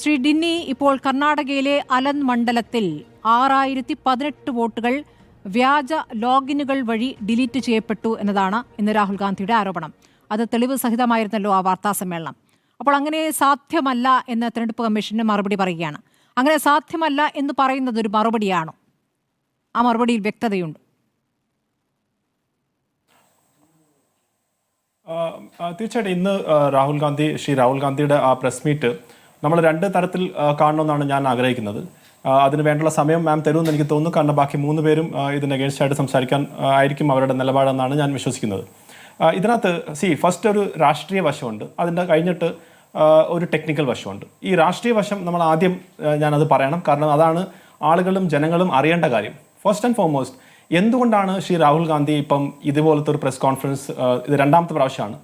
ശ്രീ ഡിന്നി ഇപ്പോൾ കർണാടകയിലെ അലൻ മണ്ഡലത്തിൽ ആറായിരത്തി പതിനെട്ട് വോട്ടുകൾ വ്യാജ ലോഗിനുകൾ വഴി ഡിലീറ്റ് ചെയ്യപ്പെട്ടു എന്നതാണ് ഇന്ന് രാഹുൽ ഗാന്ധിയുടെ ആരോപണം. അത് തെളിവ് സഹിതമായിരുന്നല്ലോ ആ വാർത്താ സമ്മേളനം. അപ്പോൾ അങ്ങനെ സാധ്യമല്ല എന്ന് തെരഞ്ഞെടുപ്പ് കമ്മീഷന് മറുപടി പറയുകയാണ്. അങ്ങനെ സാധ്യമല്ല എന്ന് പറയുന്നത് ഒരു മറുപടിയാണോ? ആ മറുപടിയിൽ വ്യക്തതയുണ്ട്. തീർച്ചയായിട്ടും ഇന്ന് രാഹുൽ ഗാന്ധി ശ്രീ രാഹുൽ ഗാന്ധിയുടെ ആ പ്രസ് മീറ്റ് നമ്മൾ രണ്ട് തരത്തിൽ കാണണമെന്നാണ് ഞാൻ ആഗ്രഹിക്കുന്നത്. അതിന് വേണ്ടുള്ള സമയം മാം തരുമെന്ന് എനിക്ക് തോന്നുന്നു. കാരണം ബാക്കി മൂന്ന് പേരും ഇതിന് അഗേൻസ്റ്റ് ആയിട്ട് സംസാരിക്കാൻ ആയിരിക്കും അവരുടെ നിലപാടെന്നാണ് ഞാൻ വിശ്വസിക്കുന്നത്. ഇതിനകത്ത് സി ഫസ്റ്റ് ഒരു രാഷ്ട്രീയ വശമുണ്ട്. അതിന്റെ കഴിഞ്ഞിട്ട് ഒരു ടെക്നിക്കൽ വശമുണ്ട്. ഈ രാഷ്ട്രീയ വശം നമ്മൾ ആദ്യം ഞാനത് പറയണം. കാരണം അതാണ് ആളുകളും ജനങ്ങളും അറിയേണ്ട കാര്യം. ഫസ്റ്റ് ആൻഡ് ഫോർമോസ്റ്റ് എന്തുകൊണ്ടാണ് ശ്രീ രാഹുൽ ഗാന്ധി ഇപ്പം ഇതുപോലത്തെ ഒരു പ്രസ് കോൺഫറൻസ് ഇത് രണ്ടാമത്തെ പ്രാവശ്യമാണ്?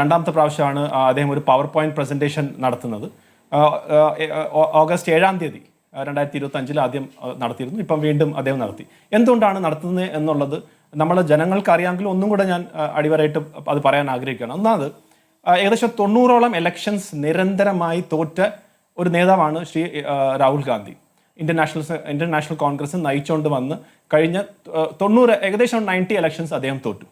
രണ്ടാമത്തെ പ്രാവശ്യമാണ് അദ്ദേഹം ഒരു പവർ പോയിന്റ് പ്രസന്റേഷൻ നടത്തുന്നത്. ഓഗസ്റ്റ് ഏഴാം തീയതി രണ്ടായിരത്തി ഇരുപത്തി അഞ്ചിൽ ആദ്യം നടത്തിയിരുന്നു. ഇപ്പം വീണ്ടും അദ്ദേഹം നടത്തി. എന്തുകൊണ്ടാണ് നടത്തുന്നത് എന്നുള്ളത് നമ്മൾ ജനങ്ങൾക്ക് അറിയാമെങ്കിൽ ഒന്നും കൂടെ ഞാൻ അടിവരായിട്ട് അത് പറയാൻ ആഗ്രഹിക്കുകയാണ്. ഒന്നാമത് ഏകദേശം തൊണ്ണൂറോളം എലക്ഷൻസ് നിരന്തരമായി തോറ്റ ഒരു നേതാവാണ് Shri Rahul Gandhi. Indian National Indian National Congress നയിച്ചുകൊണ്ട് വന്ന് കഴിഞ്ഞ തൊണ്ണൂറ് ഏകദേശം നയന്റി എലക്ഷൻസ് അദ്ദേഹം തോറ്റു.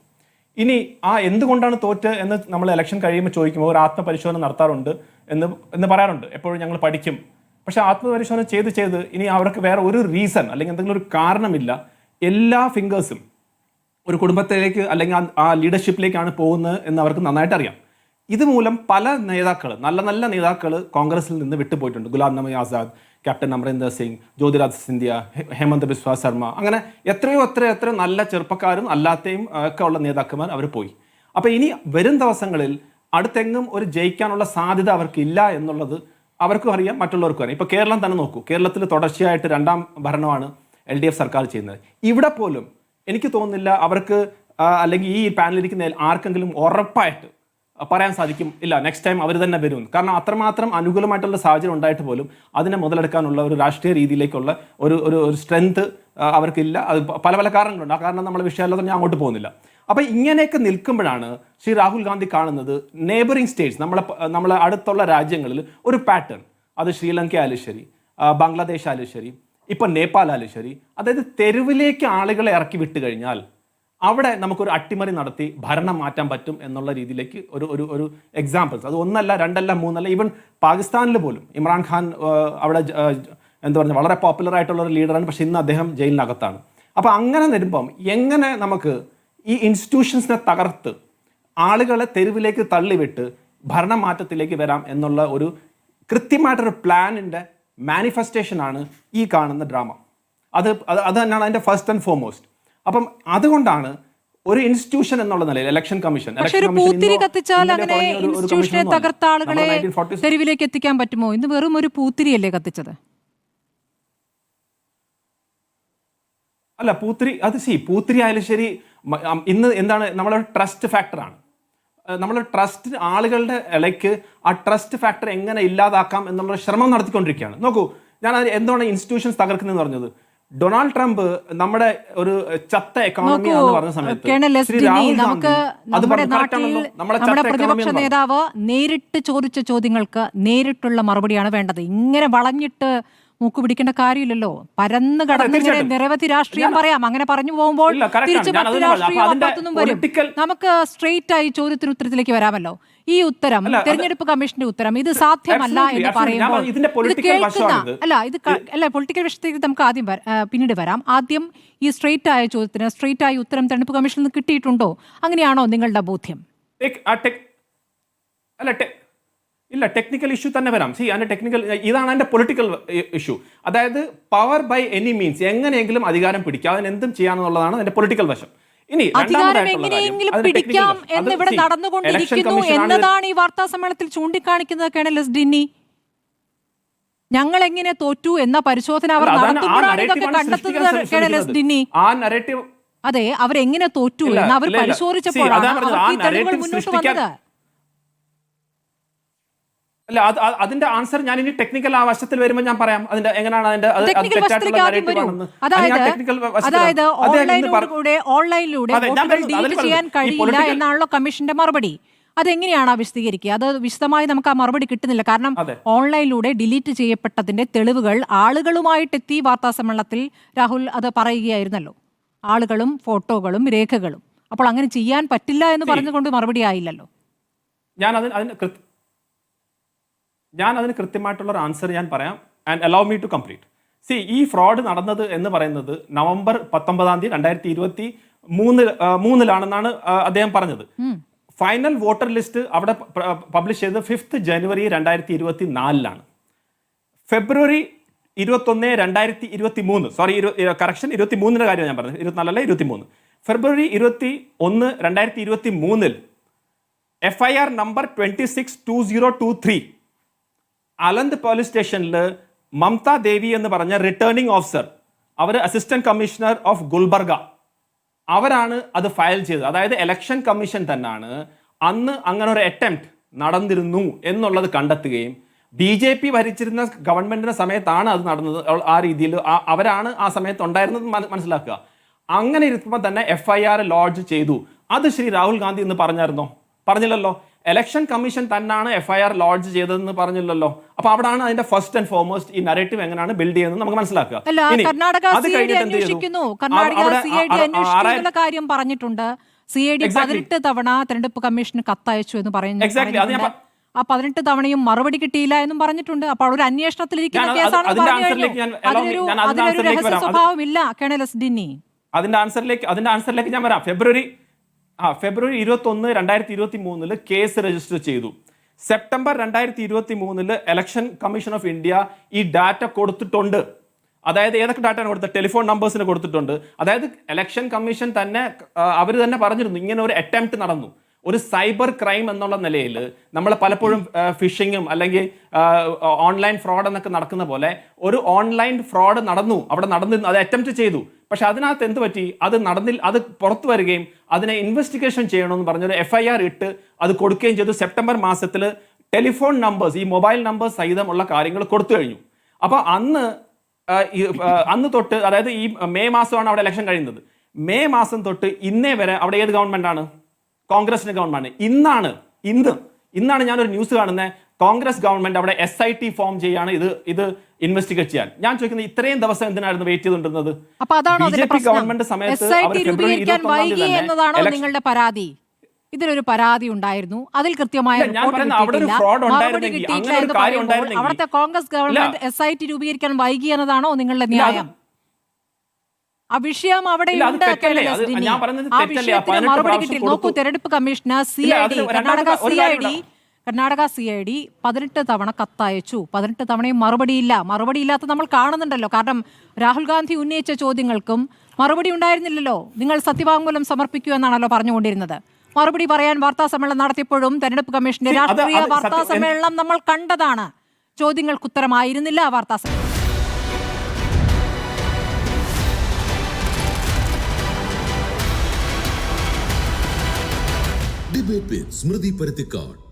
ഇനി ആ എന്തുകൊണ്ടാണ് തോറ്റ് എന്ന് നമ്മൾ ഇലക്ഷൻ കഴിയുമ്പോൾ ചോദിക്കുമ്പോൾ ഒരു ആത്മപരിശോധന നടത്താറുണ്ട് എന്ന് എന്ന് പറയാറുണ്ട്. എപ്പോഴും ഞങ്ങൾ പഠിക്കും. പക്ഷേ ആത്മപരിശോധന ചെയ്ത് ചെയ്ത് ഇനി അവർക്ക് വേറെ ഒരു റീസൺ അല്ലെങ്കിൽ എന്തെങ്കിലും ഒരു കാരണമില്ല എല്ലാ ഫിംഗേഴ്സും ഒരു കുടുംബത്തിലേക്ക് അല്ലെങ്കിൽ ആ- ലീഡർഷിപ്പിലേക്കാണ് പോകുന്നത് എന്ന് അവർക്ക് നന്നായിട്ട് അറിയാം. ഇതുമൂലം പല നേതാക്കൾ നല്ല നല്ല നേതാക്കൾ കോൺഗ്രസിൽ നിന്ന് വിട്ടുപോയിട്ടുണ്ട്. ഗുലാം നബി ആസാദ് ക്യാപ്റ്റൻ അമരീന്ദർ സിംഗ് ജ്യോതിരാജ് സിന്ധ്യ ഹേമന്ത് ബിസ്വ ശർമ്മ അങ്ങനെ എത്രയോ എത്ര എത്ര നല്ല ചെറുപ്പക്കാരും അല്ലാത്തയും ഒക്കെ ഉള്ള നേതാക്കന്മാർ അവർ പോയി. അപ്പോൾ ഇനി വരും ദിവസങ്ങളിൽ അടുത്തെങ്ങും ഒരു ജയിക്കാനുള്ള സാധ്യത അവർക്കില്ല എന്നുള്ളത് അവർക്കും അറിയാം മറ്റുള്ളവർക്കും അറിയാം. ഇപ്പോൾ കേരളം തന്നെ നോക്കൂ. കേരളത്തിൽ തുടർച്ചയായിട്ട് രണ്ടാം ഭരണമാണ് എൽ ഡി എഫ് സർക്കാർ ചെയ്യുന്നത്. ഇവിടെ പോലും എനിക്ക് തോന്നുന്നില്ല അവർക്ക് അല്ലെങ്കിൽ ഈ പാനലിരിക്കുന്ന ആർക്കെങ്കിലും ഉറപ്പായിട്ട് പറയാൻ സാധിക്കും. ഇല്ല നെക്സ്റ്റ് ടൈം അവർ തന്നെ വരും കാരണം അത്രമാത്രം അനുകൂലമായിട്ടുള്ള സാഹചര്യം ഉണ്ടായിട്ട് പോലും അതിനെ മുതലെടുക്കാനുള്ള ഒരു രാഷ്ട്രീയ രീതിയിലേക്കുള്ള ഒരു ഒരു ഒരു സ്ട്രെങ്ത് അവർക്കില്ല. അത് പല പല കാരണങ്ങളുണ്ട്. ആ കാരണം നമ്മളെ വിഷയമല്ലാതെ ഞാൻ അങ്ങോട്ട് പോകുന്നില്ല. അപ്പോൾ ഇങ്ങനെയൊക്കെ നിൽക്കുമ്പോഴാണ് ശ്രീ രാഹുൽ ഗാന്ധി കാണുന്നത് നെയ്ബറിംഗ് സ്റ്റേറ്റ്സ് നമ്മളെ നമ്മളെ അടുത്തുള്ള രാജ്യങ്ങളിൽ ഒരു പാറ്റേൺ അത് ശ്രീലങ്ക ആയാലും ശരി ബംഗ്ലാദേശ് ആയാലും ശരി ഇപ്പം നേപ്പാൾ ആയാലും ശരി. അതായത് തെരുവിലേക്ക് ആളുകളെ ഇറക്കി വിട്ട് കഴിഞ്ഞാൽ അവിടെ നമുക്കൊരു അട്ടിമറി നടത്തി ഭരണം മാറ്റാൻ പറ്റും എന്നുള്ള രീതിയിലേക്ക് ഒരു ഒരു ഒരു എക്സാമ്പിൾസ് അത് ഒന്നല്ല രണ്ടല്ല മൂന്നല്ല ഈവൻ പാകിസ്ഥാനിൽ പോലും. ഇമ്രാൻഖാൻ അവിടെ എന്താ പറയുക വളരെ പോപ്പുലർ ആയിട്ടുള്ള ഒരു ലീഡറാണ് പക്ഷേ ഇന്ന് അദ്ദേഹം ജയിലിനകത്താണ്. അപ്പോൾ അങ്ങനെ വരുമ്പം എങ്ങനെ നമുക്ക് ഈ ഇൻസ്റ്റിറ്റ്യൂഷൻസിനെ തകർത്ത് ആളുകളെ തെരുവിലേക്ക് തള്ളിവിട്ട് ഭരണമാറ്റത്തിലേക്ക് വരാം എന്നുള്ള ഒരു കൃത്യമായിട്ടൊരു പ്ലാനിന്റെ മാനിഫെസ്റ്റേഷനാണ് ഈ കാണുന്ന ഡ്രാമ അത് അത് തന്നെയാണ് അതിന്റെ ഫസ്റ്റ് ആൻഡ് ഫോർമോസ്റ്റ് അപ്പം അതുകൊണ്ടാണ് ഒരു ഇൻസ്റ്റിറ്റ്യൂഷൻ എന്നുള്ള നിലയിൽ ഇലക്ഷൻ കമ്മീഷൻ പൂത്തിരി കത്തിച്ചാൽ അങ്ങനെ ഇൻസ്റ്റിറ്റ്യൂഷനെ തകർത്ത ആളുകളെ തെരുവിലേക്ക് എത്തിക്കാൻ പറ്റുമോ? ഇന്ന് വെറും ഒരു പൂത്തിരിയല്ലേ കത്തിച്ചത്? അല്ല പൂത്തിരി അത് സി പൂത്തിരി ആയാലും ശരി ഇന്ന് എന്താണ് നമ്മളൊരു ട്രസ്റ്റ് ഫാക്ടറാണ് നമ്മൾ ട്രസ്റ്റ് ആളുകളുടെ ഇടയ്ക്ക് ആ ട്രസ്റ്റ് ഫാക്ടർ എങ്ങനെ ഇല്ലാതാക്കാം എന്നുള്ള ശ്രമം നടത്തിക്കൊണ്ടിരിക്കുകയാണ്. നോക്കൂ ഞാൻ എന്താണ് ഇൻസ്റ്റിറ്റ്യൂഷൻസ് തകർക്കുന്നതെന്ന് പറഞ്ഞത്? ഡൊണാൾഡ് ട്രംപ് നമ്മുടെ ഒരു ചത്ത എക്കോണമി എന്ന് പറഞ്ഞ സമയത്ത് നമുക്ക് നമ്മുടെ നാട്ടിൽ നമ്മുടെ പ്രതിപക്ഷ നേതാവ് നേരിട്ട് ചോദിച്ച ചോദ്യങ്ങൾക്ക് നേരിട്ടുള്ള മറുപടിയാണ് വേണ്ടത്. ഇങ്ങനെ വളഞ്ഞിട്ട് മൂക്ക് പിടിക്കേണ്ട കാര്യമില്ലല്ലോ. പരന്ന് കടന്ന് ഇങ്ങനെ തീർച്ചയായിട്ടും. നിരവധി രാഷ്ട്രീയം പറയാം. അങ്ങനെ പറഞ്ഞു പോകുമ്പോൾ തിരിച്ചു മറ്റു രാഷ്ട്രീയം വരും. നമുക്ക് സ്ട്രെയിറ്റ് ആയി ചോദ്യത്തിന് ഉത്തരത്തിലേക്ക് വരാമല്ലോ. ഈ ഉത്തരം തെരഞ്ഞെടുപ്പ് കമ്മീഷന്റെ ഉത്തരം ഇത് സാധ്യമല്ല എന്ന് പറയുമ്പോൾ ഇത് കേൾക്കുന്ന അല്ല ഇത് അല്ല പൊളിറ്റിക്കൽ വിഷയത്തേക്ക് നമുക്ക് ആദ്യം പിന്നീട് വരാം. ആദ്യം ഈ സ്ട്രെയിറ്റ് ആയ ചോദ്യത്തിന് സ്ട്രെയിറ്റ് ആയ ഉത്തരം തെരഞ്ഞെടുപ്പ് കമ്മീഷനിൽ നിന്ന് കിട്ടിയിട്ടുണ്ടോ? അങ്ങനെയാണോ നിങ്ങളുടെ ബോധ്യം? അല്ല ഇല്ല ടെക്നിക്കൽ ഇഷ്യൂ തന്നെ വരാം. സി അതിന്റെ ടെക്നിക്കൽ ഇതാണ് എന്റെ പൊളിറ്റിക്കൽ ഇഷ്യൂ അതായത് പവർ ബൈ എനി മീൻസ് എങ്ങനെയെങ്കിലും അധികാരം പിടിക്കുക. അതിന് എന്തും ചെയ്യാമെന്നുള്ളതാണ് അതിന്റെ പൊളിറ്റിക്കൽ വശം. ഇനി അധികാരം എങ്ങനെയെങ്കിലും പിടിക്കാം എന്ന് ഇവിടെ നടന്നുകൊണ്ടിരിക്കുന്നു എന്നതാണ് ഈ വാർത്താ സമ്മേളനത്തിൽ ചൂണ്ടിക്കാണിക്കുന്നത് കേണൽ എസ് ഡിന്നി. ഞങ്ങൾ എങ്ങനെ തോറ്റു എന്ന പരിശോധന അവർ നടത്തുമ്പോഴാണ് ഇതൊക്കെ കണ്ടെത്തുന്നത് കേണൽ എസ് ഡിന്നി. അതെ അവരെങ്ങനെ തോറ്റു എന്ന് അവർ പരിശോധിച്ചപ്പോഴാണ് അവർക്ക് ഈ തെളിവുകൾ മുന്നോട്ട് വന്നത്. അല്ല അത് അത് അതിന്റെ ആൻസർ ഞാൻ ഇനി ടെക്നിക്കൽ ആ വശത്തിൽ വരുമ്പോൾ ഞാൻ പറയാം. അതിന്റെ എങ്ങനെയാണ് അതിന്റെ അതായത് ഓൺലൈനിലൂടെ ഓൺലൈനിലൂടെ ഡിലീറ്റ് ചെയ്യാൻ കഴിയില്ല എന്നാണല്ലോ കമ്മീഷന്റെ മറുപടി. അതെങ്ങനെയാണ് ആ വിശദീകരിക്കുക? അത് വിശദമായി നമുക്ക് ആ മറുപടി കിട്ടുന്നില്ല. കാരണം ഓൺലൈനിലൂടെ ഡിലീറ്റ് ചെയ്യപ്പെട്ടതിന്റെ തെളിവുകൾ ആളുകളുമായിട്ടെത്തി വാർത്താ സമ്മേളനത്തിൽ രാഹുൽ അത് പറയുകയായിരുന്നല്ലോ. ആളുകളും ഫോട്ടോകളും രേഖകളും. അപ്പോൾ അങ്ങനെ ചെയ്യാൻ പറ്റില്ല എന്ന് പറഞ്ഞുകൊണ്ട് മറുപടി ആയില്ലല്ലോ. ഞാൻ അതിന് അതിന് ഞാൻ അതിന് കൃത്യമായിട്ടുള്ള ഒരു ആൻസർ ഞാൻ പറയാം. And allow me to complete see ഈ ഫ്രോഡ് നടന്നത് എന്ന് പറയുന്നത് നവംബർ പത്തൊമ്പതാം തീയതി രണ്ടായിരത്തി ഇരുപത്തി മൂന്നിൽ മൂന്നിലാണെന്നാണ് അദ്ദേഹം പറഞ്ഞത്. ഫൈനൽ വോട്ടർ ലിസ്റ്റ് അവിടെ പബ്ലിഷ് ചെയ്തത് ഫിഫ്ത്ത് ജനുവരി രണ്ടായിരത്തി ഇരുപത്തി നാലിലാണ് ഫെബ്രുവരി ഇരുപത്തൊന്ന് രണ്ടായിരത്തി ഇരുപത്തി മൂന്ന് സോറി കറക്ഷൻ ഇരുപത്തി മൂന്നിന്റെ കാര്യം ഞാൻ പറഞ്ഞത്. ഇരുപത്തിനാലല്ല ഇരുപത്തി മൂന്ന് ഫെബ്രുവരി ഇരുപത്തി ഒന്ന് രണ്ടായിരത്തി ഇരുപത്തി മൂന്നിൽ F I R number twenty six two zero two three Aland police സ്റ്റേഷനിൽ മമത ദേവി എന്ന് പറഞ്ഞ റിട്ടേണിംഗ് ഓഫീസർ അവർ അസിസ്റ്റന്റ് കമ്മീഷണർ ഓഫ് ഗുൽബർഗ. അവരാണ് അത് ഫയൽ ചെയ്തത്. അതായത് ഇലക്ഷൻ കമ്മീഷൻ തന്നെയാണ് അന്ന് അങ്ങനെ ഒരു അറ്റംപ്റ്റ് നടന്നിരുന്നു എന്നുള്ളത് കണ്ടെത്തുകയും ബി ജെ പി ഭരിച്ചിരുന്ന ഗവൺമെന്റിന്റെ സമയത്താണ് അത് നടന്നത്. ആ രീതിയിൽ അവരാണ് ആ സമയത്ത് ഉണ്ടായിരുന്നത് മനസ്സിലാക്കുക. അങ്ങനെ ഇരിക്കുമ്പോൾ തന്നെ എഫ് ഐ ആർ ലോഡ്ജ് ചെയ്തു. അത് ശ്രീ രാഹുൽ ഗാന്ധി എന്ന് പറഞ്ഞായിരുന്നോ? പറഞ്ഞില്ലല്ലോ. ഇലക്ഷൻ കമ്മീഷൻ തന്നെയാണ് എഫ്ഐആർ ലോഡ്ജ് ചെയ്തതെന്ന് പറഞ്ഞില്ലല്ലോ. അപ്പൊ അവിടാണ് അതിന്റെ ഫസ്റ്റ് ആൻഡ് ഫോർമോസ്റ്റ് ഈ നരേറ്റീവ് എങ്ങനെയാണ് ബിൽഡ് ചെയ്യുന്നത് നമുക്ക് മനസ്സിലാക്കുക. അത് കഴിഞ്ഞിട്ട് എന്ത് ചെയ്തു? പറഞ്ഞിട്ടുണ്ട്. സി ഐ ഡി പതിനെട്ട് തവണ തെരഞ്ഞെടുപ്പ് കമ്മീഷന് കത്തയച്ചു എന്ന് പറയുന്നു. ആ പതിനെട്ട് തവണയും മറുപടി കിട്ടിയില്ല എന്നും പറഞ്ഞിട്ടുണ്ട്. അപ്പോൾ ഒരു അന്വേഷണത്തിലിരിക്കുന്ന കേസാണെന്ന് അതിനൊരു രഹസ്യ വരാം. അത് സ്വഭാവം ഇല്ല കേണൽ എസ് ഡിന്നി. അതിന്റെ ആൻസറിലേക്ക് അതിന്റെ ആൻസറിലേക്ക് ഞാൻ വരാം. ഫെബ്രുവരി ആ ഫെബ്രുവരി ഇരുപത്തി ഒന്ന് രണ്ടായിരത്തി ഇരുപത്തി മൂന്നിൽ കേസ് രജിസ്റ്റർ ചെയ്തു. സെപ്റ്റംബർ രണ്ടായിരത്തി ഇരുപത്തി മൂന്നിൽ ഇലക്ഷൻ കമ്മീഷൻ ഓഫ് ഇന്ത്യ ഈ ഡാറ്റ കൊടുത്തിട്ടുണ്ട്. അതായത് ഏതൊക്കെ ഡാറ്റയാണ് കൊടുത്തത്? ടെലിഫോൺ നമ്പേഴ്സിന് കൊടുത്തിട്ടുണ്ട്. അതായത് ഇലക്ഷൻ കമ്മീഷൻ തന്നെ അവർ തന്നെ പറഞ്ഞിരുന്നു ഇങ്ങനെ ഒരു അറ്റംപ്റ്റ് നടന്നു. ഒരു സൈബർ ക്രൈം എന്നുള്ള നിലയിൽ നമ്മൾ പലപ്പോഴും ഫിഷിങ്ങും അല്ലെങ്കിൽ ഓൺലൈൻ ഫ്രോഡ് എന്നൊക്കെ നടക്കുന്ന പോലെ ഒരു ഓൺലൈൻ ഫ്രോഡ് നടന്നു. അവിടെ നടന്നിരുന്നു അത് അറ്റംപ്റ്റ് ചെയ്തു. പക്ഷെ അതിനകത്ത് എന്ത് പറ്റി? അത് നടന്നില്ല അത് പുറത്തു വരികയും അതിനെ ഇൻവെസ്റ്റിഗേഷൻ ചെയ്യണമെന്ന് പറഞ്ഞൊരു എഫ് ഐ ആർ ഇട്ട് അത് കൊടുക്കുകയും ചെയ്തു. സെപ്റ്റംബർ മാസത്തിൽ ടെലിഫോൺ നമ്പേഴ്സ് ഈ മൊബൈൽ നമ്പേഴ്സ് സഹിതമുള്ള കാര്യങ്ങൾ കൊടുത്തു കഴിഞ്ഞു. അപ്പോൾ അന്ന് അന്ന് തൊട്ട് അതായത് ഈ മെയ് മാസമാണ് അവിടെ ഇലക്ഷൻ കഴിയുന്നത്. മെയ് മാസം തൊട്ട് ഇന്നേ വരെ അവിടെ ഏത് ഗവൺമെന്റ് ആണ്? കോൺഗ്രസിന്റെ ഗവൺമെന്റ് ഇന്നാണ് ഇന്ന് ഇന്നാണ് ഞാനൊരു ന്യൂസ് കാണുന്നത് കോൺഗ്രസ് ഗവൺമെന്റ് അവിടെ എസ് ഐ ടി ഫോം ചെയ്യാണ് ഇത് ഇത് ഇൻവെസ്റ്റിഗേറ്റ് ചെയ്യാൻ. ഞാൻ ചോദിക്കുന്നത് ഇത്രയും ദിവസം എന്തിനായിരുന്നു വെയിറ്റ് ചെയ്തുകൊണ്ടിരുന്നത്? അപ്പൊ അതാണോ അതിന്റെ BJP ഗവൺമെന്റ് സമയത്ത് എസ് അവർ ടി ഫെബ്രുവരി രൂപീകരിക്കാൻ 21 വൈകി തന്നെ എന്നതാണോ election- നിങ്ങളുടെ പരാതി? ഇതിലൊരു പരാതി ഉണ്ടായിരുന്നു. അതിൽ കൃത്യമായ അവിടുത്തെ Congress government S I T രൂപീകരിക്കാൻ വൈകി എന്നതാണോ നിങ്ങളുടെ ന്യായം? ആ വിഷയം അവിടെ ആ വിഷയത്തിന് മറുപടി കിട്ടി നോക്കൂ. തെരഞ്ഞെടുപ്പ് commission C I D Karnataka C I D Karnataka C I D പതിനെട്ട് തവണ കത്തയച്ചു. പതിനെട്ട് തവണയും മറുപടിയില്ല. മറുപടിയില്ലാത്ത നമ്മൾ കാണുന്നുണ്ടല്ലോ. കാരണം രാഹുൽ ഗാന്ധി ഉന്നയിച്ച ചോദ്യങ്ങൾക്കും മറുപടി ഉണ്ടായിരുന്നില്ലല്ലോ. നിങ്ങൾ സത്യവാങ്മൂലം സമർപ്പിക്കൂ എന്നാണല്ലോ പറഞ്ഞുകൊണ്ടിരുന്നത്. മറുപടി പറയാൻ വാർത്താ സമ്മേളനം നടത്തിയപ്പോഴും തെരഞ്ഞെടുപ്പ് കമ്മീഷന്റെ രാഷ്ട്രീയ വാർത്താ സമ്മേളനം നമ്മൾ കണ്ടതാണ്. ചോദ്യങ്ങൾക്ക് ഉത്തരമായിരുന്നില്ല ആ വാർത്താ സമ്മേളനം വിത്ത് സ്മൃതി പരുത്തിക്കാട്.